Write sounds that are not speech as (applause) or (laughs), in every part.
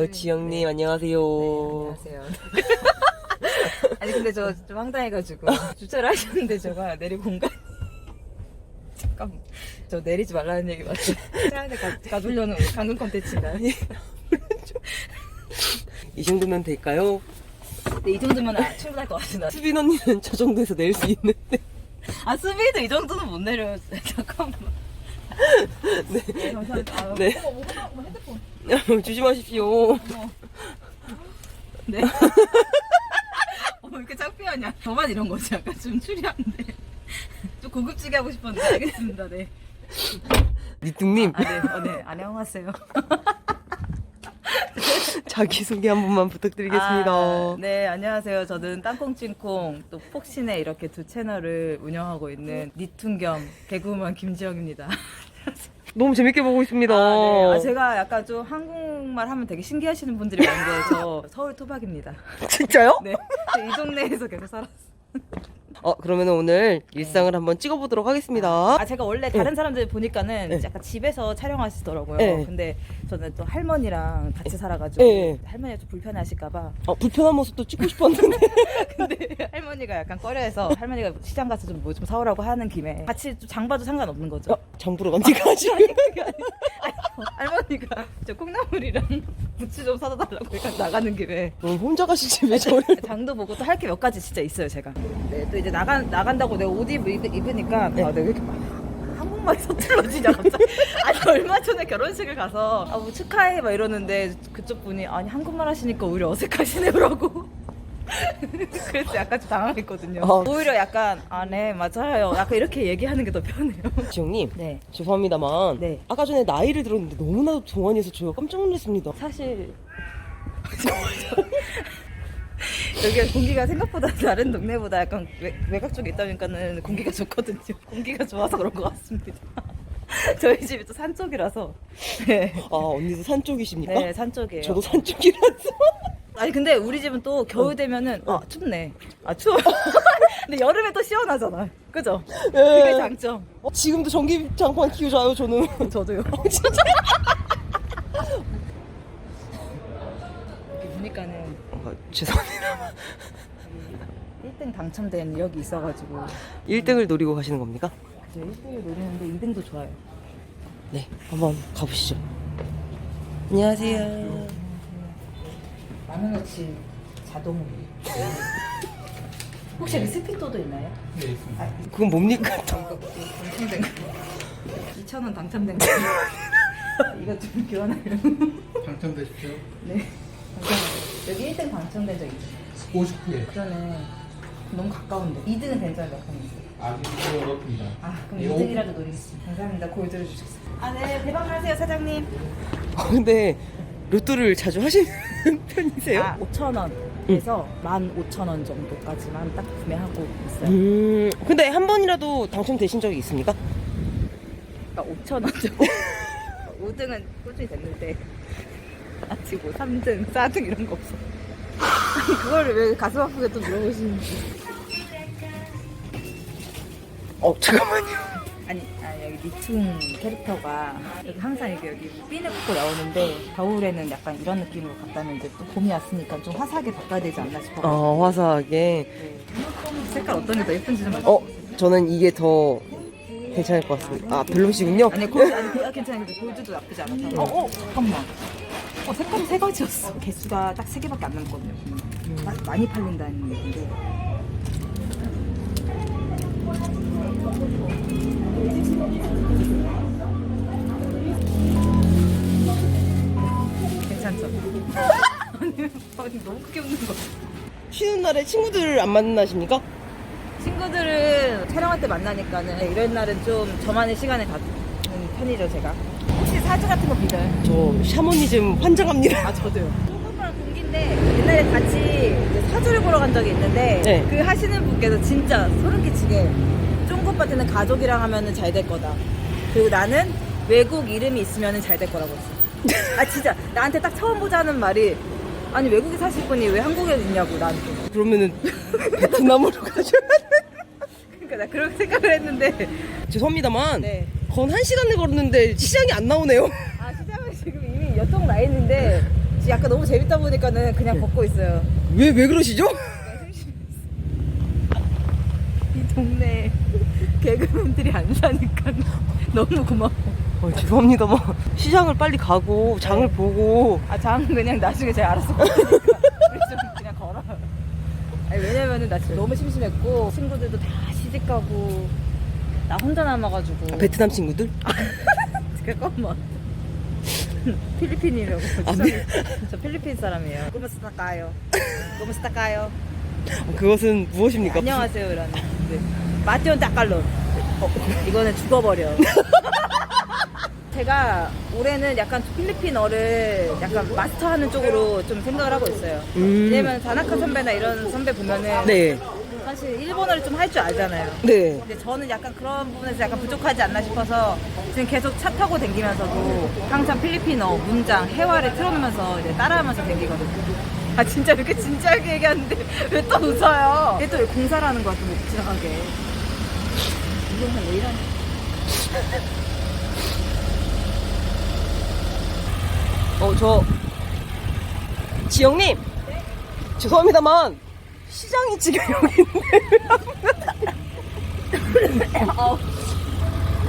어, 지영님 안녕하세요. 안녕하세요. (laughs) 아니 근데 저 좀 황당해가지고 주차를 하셨는데 제가 내릴 공간 (laughs) 잠깐 저 내리지 말라는 얘기 맞죠? 차 안에 가, 가두려는 방금 컨텐츠인가요? 이 정도면 될까요? 네, 이 정도면 아, 충분할 것 같습니다. 수빈 언니는 저 정도에서 낼 수 있는데. 아 수비도 이 정도는 못 내려요. (laughs) 잠깐만. 네. 감사합니다. 아, 네. 어머, 어머, 어머, 핸드폰. 조심하십시오. 네. (laughs) 어머 이렇게 창피하냐? 저만 이런 거지 약간 좀 추리한데. 좀 고급지게 하고 싶었는데 알겠습니다. 네. 니뚱님 아, 네. 어, 네. 안녕하세요. 자기소개 한 번만 부탁드리겠습니다. 아, 네, 안녕하세요. 저는 땅콩찜콩 또 폭신에 이렇게 두 채널을 운영하고 있는 니툰 겸 개그우먼 김지영입니다. (laughs) 너무 재밌게 보고 있습니다. 아, 네. 아, 제가 약간 좀 한국말 하면 되게 신기하시는 분들이 많은데 저 서울 토박입니다. (laughs) 진짜요? 네. 저이 동네에서 계속 살았어요. 어, 그러면 오늘 일상을 한번 찍어보도록 하겠습니다. 아 제가 원래 다른 사람들 보니까는 네. 약간 집에서 촬영하시더라고요. 네. 근데 저는 또 할머니랑 같이 살아가지고 네. 할머니가 좀 불편하실까봐 어, 불편한 모습도 찍고 싶었는데. (laughs) 근데 할머니가 약간 꺼려해서 할머니가 시장 가서 좀 뭐 좀 사오라고 하는 김에 같이 좀 장봐도 상관없는 거죠. 어, 장보러 간 지가 아직. 할머니가 저 콩나물이랑 (laughs) 부추 좀 사다 달라고 약간 나가는 김에 너무 혼자 가시지 왜 저를. 장도 보고 또 할 게 몇 가지 진짜 있어요 제가. 네, 또 이제 나간 나간다고 내가 옷 입, 입으니까 네. 아, 내가 왜 이렇게 막 한국말이 서툴러지냐 갑자기. (laughs) 아니 얼마 전에 결혼식을 가서 아, 뭐 축하해 막 이러는데 그쪽 분이 아니 한국말 하시니까 오히려 어색하시네요라고. (laughs) 그래서 약간 좀 당황했거든요. 어. 오히려 약간 아 네 맞아요. 약간 이렇게 얘기하는 게 더 편해요. (laughs) 지영님. 네. 죄송합니다만 네. 아까 전에 나이를 들었는데 너무나도 동안이어서 저희가 깜짝 놀랐습니다. 사실 여기가 공기가 생각보다 (laughs) 다른 동네보다 약간 외, 외곽 쪽에 있다 보니까는 공기가 좋거든요. (laughs) 공기가 좋아서 그런 것 같습니다. (laughs) 저희 집이 또 산 쪽이라서 네, 아 언니도 산 쪽이십니까? 네, 산 쪽이에요. 저도 산 쪽이라서. 아니 근데 우리 집은 또 겨울 되면은 아 춥네. 아 추워. 근데 여름에 또 시원하잖아. 그죠? 그게 네. 장점. 어, 지금도 전기장판 키우자요 저는. 저도요. 진짜. 아, 죄송합니다. 1등 당첨된 여기 있어가지고 1등을 노리고 가시는 겁니까? 그죠 1등을 노리는데 2등도 좋아요. 네, 한번 가보시죠. 안녕하세요. 만 원어치 자동. 혹시 여기 스피또도 있나요? 네, 있습니다. 아, 그건 뭡니까? 또? 이거 당첨된 거. 2천 원 당첨된 거. (laughs) 이거 좀 교환하려고. 당첨되십시오. 네. 감사합니다. 여기 1등 당첨된 적 있죠? 50후에 그러네. 너무 가까운데. 2등은 된 적이 몇번 있어요? 아직 어렵습니다. 아, 그럼 네, 2등이라도 노리겠습니다. 감사합니다. 골 들어주셨어요. 아, 네. 대박 나세요, 사장님. 아, 근데 로또를 자주 하시는 (laughs) 편이세요? 아, 5천 원에서 15,000원 정도까지만 딱 구매하고 있어요. 음, 근데 한 번이라도 당첨되신 적이 있습니까? 그러니까 5천 원 정도. (laughs) 5등은 꾸준히 됐는데 뭐 3등, 4등 이런 거 없어. 아니 그거를 왜 가슴 아프게 또 물어보시는지. 어, 잠깐만요. 아니, 아, 여기 니퉁 캐릭터가 여기 항상 이렇게 여기 핀을 꽂고 나오는데 겨울에는 약간 이런 느낌으로 갔다면 이제 또 봄이 왔으니까 좀 화사하게 바꿔야 되지 않나 싶어. 어, 화사하게. 네. 색깔 어떤 게 더 예쁜지 좀 어, 저는 이게 더 괜찮을 것 같습니다. 아, 별로시군요. 아니 골드 아니 골- 아, 괜찮아요. 근데 골드도 나쁘지 않았다. 어, 어, 잠깐만. 어, 색깔이 세 가지였어. 개수가 딱 세 개밖에 안 남거든요. 마- 많이 팔린다는 얘기인데. 괜찮죠? 아니, (laughs) 아니, 너무 크게 웃는 거. 쉬는 날에 친구들 안 만나십니까? 친구들은 촬영할 때 만나니까는 이런 날은 좀 저만의 시간을 갖는 편이죠, 제가. 혹시 사주 같은 거 믿어요? 저 샤머니즘 환장합니다. 아 저도요. 쫑꼬파랑 동기인데 옛날에 같이 이제 사주를 보러 간 적이 있는데 네. 그 하시는 분께서 진짜 소름 끼치게 쫑꼬파한테는 가족이랑 하면은 잘 될 거다. 그리고 나는 외국 이름이 있으면은 잘 될 거라고 했어. (laughs) 아 진짜 나한테 딱 처음 보자는 말이 아니 외국에 사실 분이 왜 한국에 있냐고 나한테. 그러면은 베트남으로 가셔야 돼. 그러니까 나 그렇게 생각을 했는데 죄송합니다만 네. 건 한 시간을 걸었는데 시장이 안 나오네요. 아 시장은 지금 이미 여통 나 있는데 지금 약간 너무 재밌다 보니까는 그냥 벗고 있어요. 왜, 왜 그러시죠? (laughs) 이 동네 개그맨들이 안 사니까 너무 고마워. 어, 죄송합니다만 시장을 빨리 가고 장을 네. 보고 아, 장은 그냥 나중에 제가 알아서 먹으니까 우리 좀 그냥 걸어요. 아니, 왜냐면은 나 지금 너무 심심했고 친구들도 다 시집 가고 나 혼자 남아가지고 아, 베트남 친구들? (laughs) 잠깐만 필리핀이라고 아, 저, 네. 저 필리핀 사람이에요 고무스타 까요 고무스타 까요 어, 그것은 무엇입니까? 안녕하세요 이라는 네. 마티온 따깔론 어, 이거는 죽어버려 (laughs) 제가 올해는 약간 필리핀어를 약간 마스터하는 쪽으로 좀 생각을 하고 있어요 음. 왜냐면 다나카 선배나 이런 선배 보면은 네. 사실 일본어를 좀 할 줄 알잖아요 네. 근데 저는 약간 그런 부분에서 약간 부족하지 않나 싶어서 지금 계속 차 타고 다니면서도 항상 필리핀어 문장 해화를 틀어놓으면서 이제 따라하면서 다니거든요. 아 진짜 이렇게 진지하게 얘기하는데 (laughs) 왜 또 웃어요? 이게 또 공사라는 거야 또 지나가게. 이 동생 왜 이러냐? 어, 저, 지영님! 죄송합니다만, 시장이 지금 여기 있는데. (laughs) 어,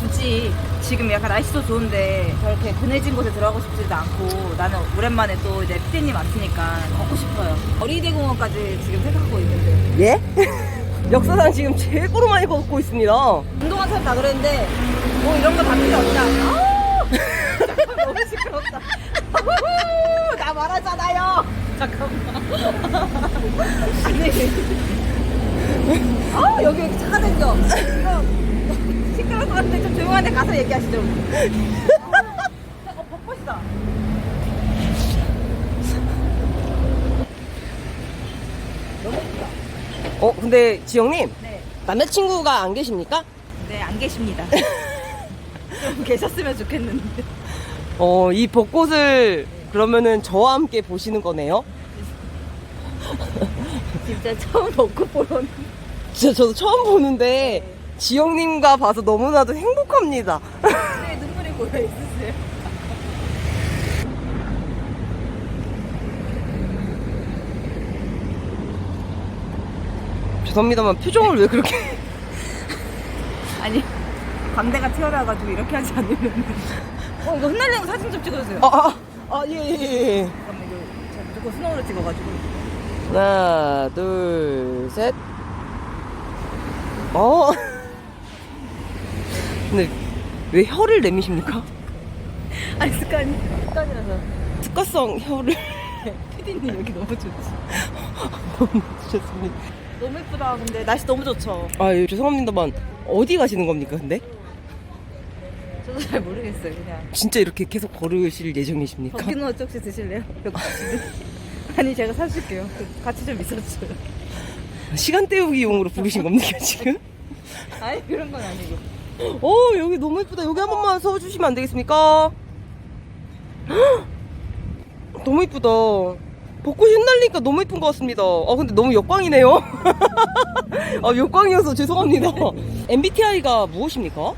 굳이 지금 약간 날씨도 좋은데 저렇게 그네진 곳에 들어가고 싶지도 않고 나는 오랜만에 또 이제 피디님 왔으니까 걷고 싶어요. 어린이대공원까지 지금 생각하고 있는데 예? (laughs) 역사상 지금 최고로 많이 걷고 있습니다. 운동한 사람 다 그랬는데 뭐 이런 거 다 필요 없다. 아우! (laughs) 너무 시끄럽다. 아우, 나 말하잖아요. 잠깐만. 아니. 아 여기 왜 이렇게 차가 시끄러울 것 같은데 좀 조용한 데 가서 얘기하시죠. 아, 어, 벚꽃이다. 너무 예쁘다. 어, 근데 지영님, 네. 남자친구가 안 계십니까? 네, 안 계십니다. (laughs) 좀 계셨으면 좋겠는데. 어, 이 벚꽃을 그러면은 저와 함께 보시는 거네요? 진짜 처음 먹고 보러 온 진짜 저도 처음 보는데, 지영님과 봐서 너무나도 행복합니다. 네, 눈물이 고여 있으세요. (laughs) 죄송합니다만 표정을 왜 그렇게. 아니, 광대가 튀어나와가지고 이렇게 하지 않으면. (laughs) 어, 이거 흩날리는 거 사진 좀 찍어주세요. 아, 아, 아, 예, 예, 예. 잠깐만, 이거 제가 무조건 스노우로 찍어가지고. 하나, 둘, 셋. 어. (laughs) 근데 왜 혀를 내미십니까? (laughs) 아니, 습관이. 습관이라서. 특가성 혀를 (laughs) 피디님 여기 너무 좋지. 주셨습니다. 너무 예쁘다, 근데. 날씨 너무 좋죠. 아, 예, 죄송합니다만 어디 가시는 겁니까? 근데 저도 잘 모르겠어요, 그냥. 진짜 이렇게 계속 걸으실 예정이십니까? 버기노 혹시 드실래요? (laughs) 아니, 제가 사줄게요. 같이 좀 있어줘요. 시간 때우기용으로 부르신 겁니까 지금? 아니, 그런 건 아니고. 어 여기 너무 예쁘다. 여기 한 번만 서주시면 안 되겠습니까? 헉! 너무 예쁘다. 벚꽃이 흩날리니까 너무 예쁜 것 같습니다. 아 근데 너무 역광이네요. (laughs) 아 역광이어서 죄송합니다. (laughs) MBTI가 무엇입니까?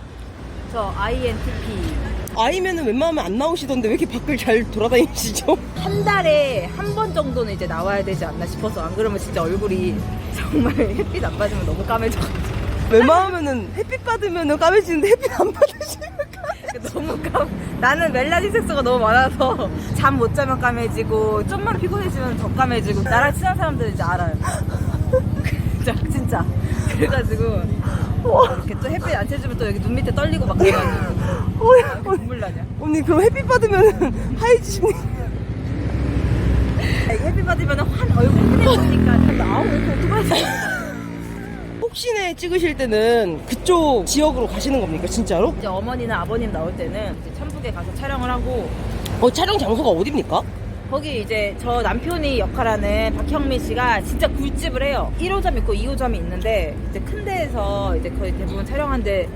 저 INTP. 아이면은 웬만하면 안 나오시던데 왜 이렇게 밖을 잘 돌아다니시죠? (laughs) 한 달에 한 번 정도는 이제 나와야 되지 않나 싶어서. 안 그러면 진짜 얼굴이 정말 햇빛 안 받으면 너무 까매져가지고. 웬만하면은 햇빛 받으면은 까매지는데 햇빛 안 받으시면 (laughs) 너무 까 나는 멜라닌 색소가 너무 많아서 잠 못 자면 까매지고 좀만 피곤해지면 더 까매지고. 나랑 친한 사람들은 이제 알아요. (laughs) 진짜 진짜. 그래가지고 이렇게 또 햇빛 안 쬐주면 또 여기 눈 밑에 떨리고 막 그래가지고 어, 아, 이렇게 눈물 나냐 언니 그럼 햇빛 받으면은 (laughs) 하얘지십니까? 아니, 햇빛 받으면 환 얼굴 흔해 보이니까 아우 이거 어떡하지 혹시나 찍으실 때는 그쪽 지역으로 가시는 겁니까 진짜로? 이제 어머니나 아버님 나올 때는 이제 천북에 가서 촬영을 하고 어 촬영 장소가 어딥니까? 거기 이제 저 남편이 역할하는 박형민 씨가 진짜 굴집을 해요. 1호점 있고 2호점이 있는데 이제 큰 데에서 이제 거의 대부분 촬영하는데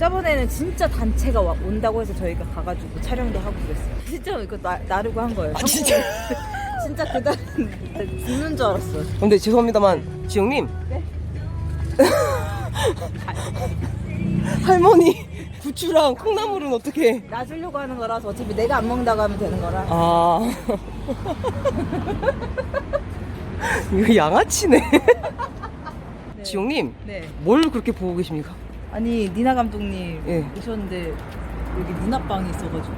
저번에는 진짜 단체가 와- 온다고 해서 저희가 가가지고 촬영도 하고 그랬어요. 진짜 이거 나, 나르고 한 거예요. 아, (laughs) 진짜? 진짜 그날 죽는 줄 알았어. 근데 죄송합니다만 지영님 네? (laughs) 할머니 부추랑 콩나물은 어떻게? 놔 주려고 하는 거라서 어차피 내가 안 먹는다고 하면 되는 거라. 아. 이거 양아치네. 네. 지용님, 네. 뭘 그렇게 보고 계십니까? 아니 니나 감독님 예. 오셨는데 여기 니나빵이 있어가지고.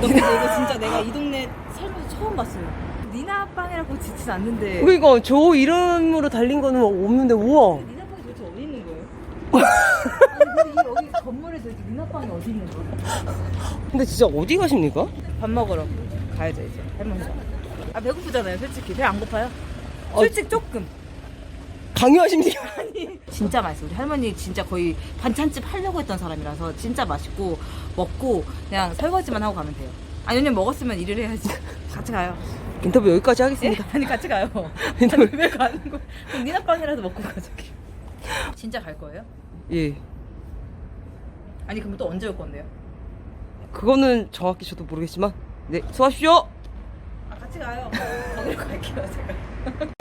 근데 이거 진짜 내가 이 동네 살면서 처음 봤어요. 니나빵이라고 짓진 않는데. 그러니까 저 이름으로 달린 거는 없는데 우와. 니나빵이 도대체 어디 있는 거예요? (laughs) 건물에 도대체 니나빵이 어디 있는 거야? 근데 진짜 어디 가십니까? 밥 먹으러 가야죠 이제 할머니가. 아 배고프잖아요 솔직히 배 안 고파요? 어. 솔직 조금. 강요하십니까? (laughs) 진짜 맛있어. 우리 할머니 진짜 거의 반찬집 하려고 했던 사람이라서 진짜 맛있고 먹고 그냥 설거지만 하고 가면 돼요. 아니 왜냐면 먹었으면 일을 해야지. (laughs) 같이 가요. 인터뷰 여기까지 예? 하겠습니다. 아니 같이 가요. 인터뷰 (laughs) 아니, 왜 가는? 그럼 니나빵이라도 먹고 가자. 진짜 갈 거예요? 예. 아니 그럼 또 언제 올 건데요? 그거는 정확히 저도 모르겠지만 네 수고하십시오. 아 같이 가요. 거기로 갈게요 제가.